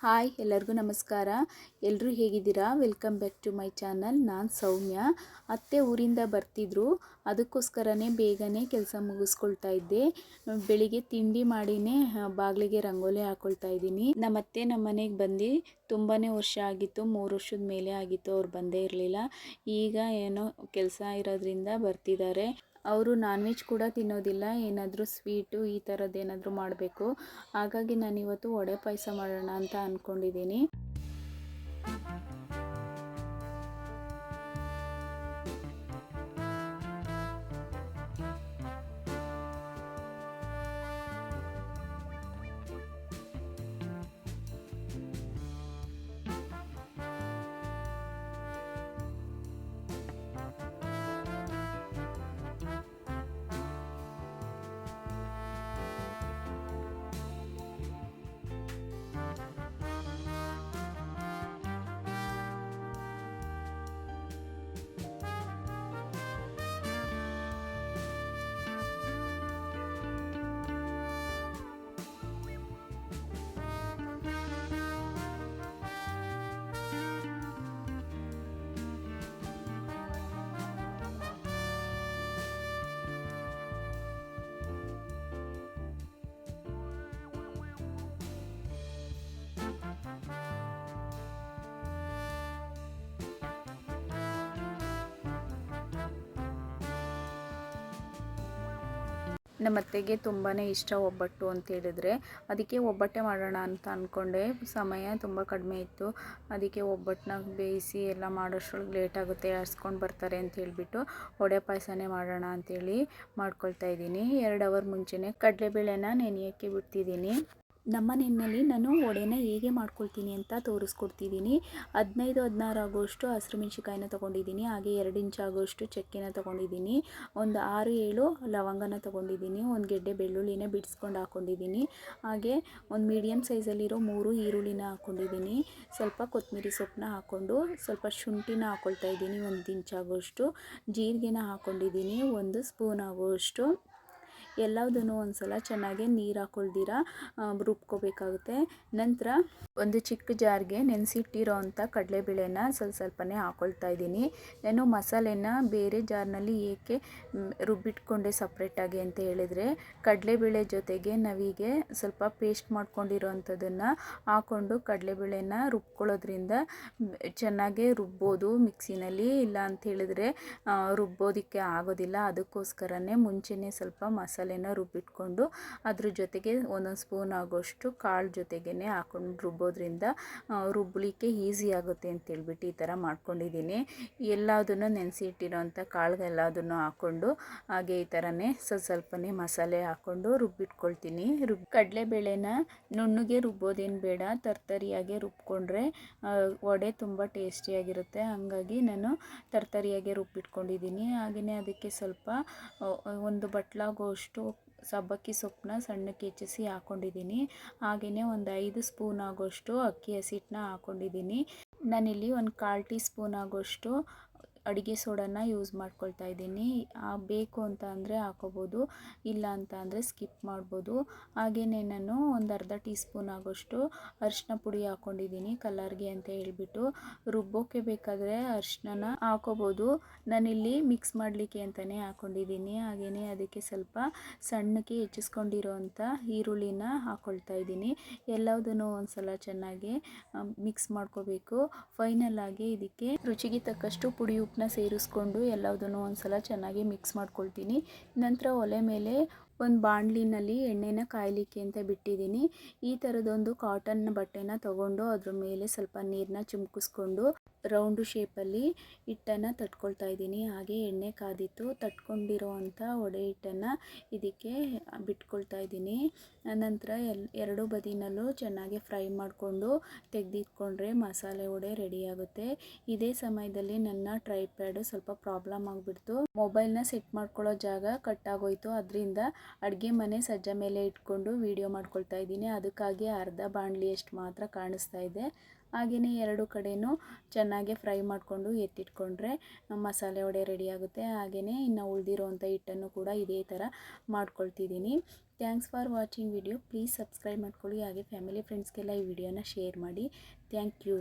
Hi, ಎಲ್ಲರಿಗೂ ನಮಸ್ಕಾರ. ಎಲ್ಲರೂ ಹೇಗಿದ್ದೀರಾ? Welcome back to my channel ನಾನು ಸೌಮ್ಯ. ಅತ್ತೆ ಊರಿಂದ ಬರ್ತಿದ್ರು. ಅದಕ್ಕೋಸ್ಕರನೇ ಬೇಗನೆ ಕೆಲಸ ಮುಗಿಸ್ಕೊಳ್ತಾ ಇದ್ದೆ. ಬೆಳಿಗ್ಗೆ ತಿಂಡಿ ಮಾಡಿನೇ ಬಾಗಿಲಿಗೆ ರಂಗೋಲಿ ಹಾಕ್ಕೊಳ್ತಾ ಇದ್ದೀನಿ. ನಮ್ಮ ಅತ್ತೆ ನಮ್ಮ ಮನೆಗೆ ಬಂದು ತುಂಬಾ ವರ್ಷ ಆಗಿತ್ತು. ಮೂರು ವರ್ಷದ ಮೇಲೆ ಆಗಿತ್ತು. ಅವ್ರು ಬಂದೇ ಇರಲಿಲ್ಲ. ಈಗ ಏನೋ ಕೆಲಸ ಇರೋದ್ರಿಂದ ಬರ್ತಿದ್ದಾರೆ. ಅವರು ನಾನ್ ವೆಜ್ ಕೂಡ ತಿನ್ನೋದಿಲ್ಲ, ಏನಾದರೂ ಸ್ವೀಟು ಈ ಥರದ್ದು ಏನಾದರೂ ಮಾಡಬೇಕು. ಹಾಗಾಗಿ ನಾನು ಇವತ್ತು ವಡೆ ಪಾಯಸ ಮಾಡೋಣ ಅಂತ ಅಂದ್ಕೊಂಡಿದ್ದೀನಿ ನಮ್ಮ ಅತ್ತೆಗೆ ತುಂಬಾ ಇಷ್ಟ ಒಬ್ಬಟ್ಟು ಅಂತ ಹೇಳಿದ್ರೆ. ಅದಕ್ಕೆ ಒಬ್ಬಟ್ಟೆ ಮಾಡೋಣ ಅಂತ ಅಂದ್ಕೊಂಡೆ ಸಮಯ ತುಂಬ ಕಡಿಮೆ ಇತ್ತು. ಅದಕ್ಕೆ ಒಬ್ಬಟ್ಟನ್ನ ಬೇಯಿಸಿ ಎಲ್ಲ ಮಾಡೋಷ್ಟ್ರೊಳಗೆ ಲೇಟ್ ಆಗುತ್ತೆ ಬರ್ತಾರೆ ಅಂತ ಹೇಳಿಬಿಟ್ಟು ವಡೆ ಪಾಯಸನೇ ಮಾಡೋಣ ಅಂತೇಳಿ ಮಾಡ್ಕೊಳ್ತಾ ಇದ್ದೀನಿ. ಎರಡು ಅವರ್ ಮುಂಚೆನೇ ಕಡಲೆಬೇಳೆನ ನೆನೆಯೋಕ್ಕೆ ಬಿಡ್ತಿದ್ದೀನಿ. ನಮ್ಮ ನೆನ್ನಲ್ಲಿ ನಾನು ವಡೆನ ಹೇಗೆ ಮಾಡ್ಕೊಳ್ತೀನಿ ಅಂತ ತೋರಿಸ್ಕೊಡ್ತಿದ್ದೀನಿ. ಹದಿನೈದು, ಹದಿನಾರು ಆಗೋಷ್ಟು ಹಸಿರು ಮೆಣಸಿಕಾಯಿನ ತೊಗೊಂಡಿದ್ದೀನಿ, ಹಾಗೆ ಎರಡು ಇಂಚು ಆಗೋಷ್ಟು ಚಕ್ಕೆನ ತೊಗೊಂಡಿದ್ದೀನಿ, ಒಂದು ಆರು, ಏಳು ಲವಂಗನ ತೊಗೊಂಡಿದ್ದೀನಿ, ಒಂದು ಗೆಡ್ಡೆ ಬೆಳ್ಳುಳ್ಳಿನ ಬಿಡಿಸ್ಕೊಂಡು ಹಾಕ್ಕೊಂಡಿದ್ದೀನಿ ಹಾಗೆ ಒಂದು ಮೀಡಿಯಮ್ ಸೈಜಲ್ಲಿರೋ ಮೂರು ಈರುಳ್ಳಿನ ಹಾಕ್ಕೊಂಡಿದ್ದೀನಿ ಸ್ವಲ್ಪ ಕೊತ್ತಂಬರಿ ಸೊಪ್ಪನ್ನ ಹಾಕ್ಕೊಂಡು ಸ್ವಲ್ಪ ಶುಂಠಿನ ಹಾಕ್ಕೊಳ್ತಾ ಇದ್ದೀನಿ, ಒಂದು ಇಂಚ್ ಆಗೋಷ್ಟು, ಜೀರಿಗೆನ ಹಾಕ್ಕೊಂಡಿದ್ದೀನಿ ಒಂದು ಸ್ಪೂನ್ ಆಗೋಷ್ಟು. ಎಲ್ಲದನ್ನು ಒಂದ್ಸಲ ಚೆನ್ನಾಗಿ ನೀರು ಹಾಕೊಳ್ದಿರ ರುಬ್ಕೋಬೇಕಾಗುತ್ತೆ. ನಂತರ ಒಂದು ಚಿಕ್ಕ ಜಾರ್ಗೆ ನೆನೆಸಿಟ್ಟಿರೋ ಅಂಥ ಕಡಲೆಬೇಳೆನ ಸ್ವಲ್ಪ ಸ್ವಲ್ಪನೇ ಹಾಕೊಳ್ತಾ ಇದ್ದೀನಿ. ನಾನು ಮಸಾಲೆನ ಬೇರೆ ಜಾರ್ನಲ್ಲಿ ಏಕೆ ರುಬ್ಬಿಟ್ಕೊಂಡೆ ಸಪ್ರೇಟಾಗಿ ಅಂತ ಹೇಳಿದರೆ, ಕಡಲೆಬೇಳೆ ಜೊತೆಗೆ ನವಿಗೆ ಸ್ವಲ್ಪ ಪೇಸ್ಟ್ ಮಾಡ್ಕೊಂಡಿರೋ ಅಂಥದ್ದನ್ನು ಹಾಕ್ಕೊಂಡು ಕಡಲೆಬೇಳೆನ ರುಬ್ಕೊಳ್ಳೋದ್ರಿಂದ ಚೆನ್ನಾಗೆ ರುಬ್ಬೋದು ಮಿಕ್ಸಿನಲ್ಲಿ, ಇಲ್ಲ ಅಂತ ಹೇಳಿದ್ರೆ ರುಬ್ಬೋದಕ್ಕೆ ಆಗೋದಿಲ್ಲ. ಅದಕ್ಕೋಸ್ಕರನೇ ಮುಂಚೆನೇ ಸ್ವಲ್ಪ ಮಸಾಲೆನ ರುಬ್ಬಿಟ್ಕೊಂಡು ಅದ್ರ ಜೊತೆಗೆ ಒಂದೊಂದು ಸ್ಪೂನ್ ಆಗೋಷ್ಟು ಕಾಳು ಜೊತೆಗೇ ಹಾಕೊಂಡು ರುಬ್ಬೋದ್ರಿಂದ ರುಬ್ಬಲಿಕ್ಕೆ ಈಸಿ ಆಗುತ್ತೆ ಅಂತೇಳ್ಬಿಟ್ಟು ಈ ಥರ ಮಾಡ್ಕೊಂಡಿದ್ದೀನಿ. ಎಲ್ಲದನ್ನು ನೆನೆಸಿ ಇಟ್ಟಿರೋಂಥ ಕಾಳುಗೆಲ್ಲದನ್ನು ಹಾಕ್ಕೊಂಡು ಹಾಗೆ ಈ ಥರನೇ ಸ್ವಲ್ಪ ಸ್ವಲ್ಪನೇ ಮಸಾಲೆ ಹಾಕ್ಕೊಂಡು ರುಬ್ಬಿಟ್ಕೊಳ್ತೀನಿ. ರುಬ್ ಕಡಲೆಬೇಳೆನ ನುಣ್ಣಗೆ ರುಬ್ಬೋದೇನು ಬೇಡ, ತರ್ತರಿಯಾಗೆ ರುಬ್ಕೊಂಡ್ರೆ ವಡೆ ತುಂಬ ಟೇಸ್ಟಿಯಾಗಿರುತ್ತೆ. ಹಾಗಾಗಿ ನಾನು ತರ್ತರಿಯಾಗೆ ರುಬ್ಬಿಟ್ಕೊಂಡಿದ್ದೀನಿ. ಹಾಗೆಯೇ ಅದಕ್ಕೆ ಸ್ವಲ್ಪ ಒಂದು ಬಟ್ಲಾಗೋಷ್ಟು ಸಬ್ಬಕ್ಕಿ ಸೊಪ್ಪನ್ನ ಸಣ್ಣಕ್ಕೆ ಹೆಚ್ಚಿಸಿ ಹಾಕ್ಕೊಂಡಿದ್ದೀನಿ ಹಾಗೆಯೇ ಒಂದು ಐದು ಸ್ಪೂನ್ ಆಗೋಷ್ಟು ಅಕ್ಕಿ ಹಸಿಟ್ಟನ್ನ ಹಾಕ್ಕೊಂಡಿದ್ದೀನಿ ನಾನಿಲ್ಲಿ ಒಂದು ಕಾಲು ಟೀ ಸ್ಪೂನ್ ಆಗೋಷ್ಟು ಅಡುಗೆ ಸೋಡಾನ ಯೂಸ್ ಮಾಡ್ಕೊಳ್ತಾ ಇದ್ದೀನಿ. ಬೇಕು ಅಂತ ಅಂದರೆ ಹಾಕೋಬೋದು, ಇಲ್ಲ ಅಂತ ಅಂದರೆ ಸ್ಕಿಪ್ ಮಾಡ್ಬೋದು. ಹಾಗೆಯೇ ನಾನು ಒಂದು ಅರ್ಧ ಟೀ ಸ್ಪೂನ್ ಆಗೋಷ್ಟು ಅರಿಶಿನ ಪುಡಿ ಹಾಕ್ಕೊಂಡಿದ್ದೀನಿ ಕಲರ್ಗೆ ಅಂತ ಹೇಳಿಬಿಟ್ಟು. ರುಬ್ಬೋಕ್ಕೆ ಬೇಕಾದರೆ ಅರಿಶಿನ ಹಾಕೋಬೋದು. ನಾನಿಲ್ಲಿ ಮಿಕ್ಸ್ ಮಾಡಲಿಕ್ಕೆ ಅಂತಲೇ ಹಾಕ್ಕೊಂಡಿದ್ದೀನಿ ಹಾಗೆಯೇ ಅದಕ್ಕೆ ಸ್ವಲ್ಪ ಸಣ್ಣಕ್ಕೆ ಹೆಚ್ಚಿಸ್ಕೊಂಡಿರೋವಂಥ ಈರುಳ್ಳಿನ ಹಾಕ್ಕೊಳ್ತಾ ಇದ್ದೀನಿ. ಎಲ್ಲದನ್ನು ಒಂದು ಸಲ ಚೆನ್ನಾಗಿ ಮಿಕ್ಸ್ ಮಾಡ್ಕೋಬೇಕು. ಫೈನಲ್ ಆಗಿ ಇದಕ್ಕೆ ರುಚಿಗೆ ತಕ್ಕಷ್ಟು ಪುಡಿ ಉಪ್ಪನ್ನ ಸೇರಿಸ್ಕೊಂಡು ಎಲ್ಲದನ್ನು ಒಂದು ಸಲ ಚೆನ್ನಾಗಿ ಮಿಕ್ಸ್ ಮಾಡ್ಕೊಳ್ತೀನಿ. ನಂತರ ಒಲೆ ಮೇಲೆ ಒಂದು ಬಾಣಲಿನಲ್ಲಿ ಎಣ್ಣೆನ ಕಾಯಲಿಕ್ಕೆ ಅಂತ ಬಿಟ್ಟಿದ್ದೀನಿ. ಈ ಥರದೊಂದು ಕಾಟನ್ ಬಟ್ಟೆನ ತೊಗೊಂಡು ಅದ್ರ ಮೇಲೆ ಸ್ವಲ್ಪ ನೀರನ್ನ ಚಿಮ್ಕಿಸ್ಕೊಂಡು ರೌಂಡು ಶೇಪಲ್ಲಿ ಹಿಟ್ಟನ್ನು ತಟ್ಕೊಳ್ತಾ ಇದ್ದೀನಿ. ಹಾಗೆ ಎಣ್ಣೆ ಕಾದಿತ್ತು. ತಟ್ಕೊಂಡಿರೋ ಅಂಥ ವಡೆ ಹಿಟ್ಟನ್ನು ಇದಕ್ಕೆ ಬಿಟ್ಕೊಳ್ತಾ ಇದ್ದೀನಿ. ನಂತರ ಎಲ್, ಎರಡು ಬದಿನಲ್ಲೂ ಚೆನ್ನಾಗಿ ಫ್ರೈ ಮಾಡಿಕೊಂಡು ತೆಗೆದಿಟ್ಕೊಂಡ್ರೆ ಮಸಾಲೆ ವಡೆ ರೆಡಿಯಾಗುತ್ತೆ ಇದೇ ಸಮಯದಲ್ಲಿ ನನ್ನ ಟ್ರೈ ಪ್ಯಾಡು ಸ್ವಲ್ಪ ಪ್ರಾಬ್ಲಮ್ ಆಗಿಬಿಡ್ತು. ಮೊಬೈಲ್ನ ಸೆಟ್ ಮಾಡ್ಕೊಳ್ಳೋ ಜಾಗ ಕಟ್ ಅದರಿಂದ ಅಡುಗೆ ಮನೆ ಸಜ್ಜ ಮೇಲೆ ಇಟ್ಕೊಂಡು ವಿಡಿಯೋ ಮಾಡ್ಕೊಳ್ತಾ ಇದ್ದೀನಿ. ಅದಕ್ಕಾಗಿ ಅರ್ಧ ಬಾಣಲಿಯಷ್ಟು ಮಾತ್ರ ಕಾಣಿಸ್ತಾ ಇದೆ. ಹಾಗೆಯೇ ಎರಡು ಕಡೆಯೂ ಚೆನ್ನಾಗಿ ಫ್ರೈ ಮಾಡಿಕೊಂಡು ಎತ್ತಿಟ್ಕೊಂಡ್ರೆ ಮಸಾಲೆ ವಡೆ ರೆಡಿಯಾಗುತ್ತೆ ಹಾಗೆಯೇ ಇನ್ನು ಉಳಿದಿರೋವಂಥ ಹಿಟ್ಟನ್ನು ಕೂಡ ಇದೇ ಥರ ಮಾಡ್ಕೊಳ್ತಿದ್ದೀನಿ. Thanks for watching video please subscribe ಮಾಡ್ಕೊಳ್ಳಿ. ಹಾಗೆ ಫ್ಯಾಮಿಲಿ ಫ್ರೆಂಡ್ಸ್ಗೆಲ್ಲ ಈ ವಿಡಿಯೋನ ಶೇರ್ ಮಾಡಿ. Thank you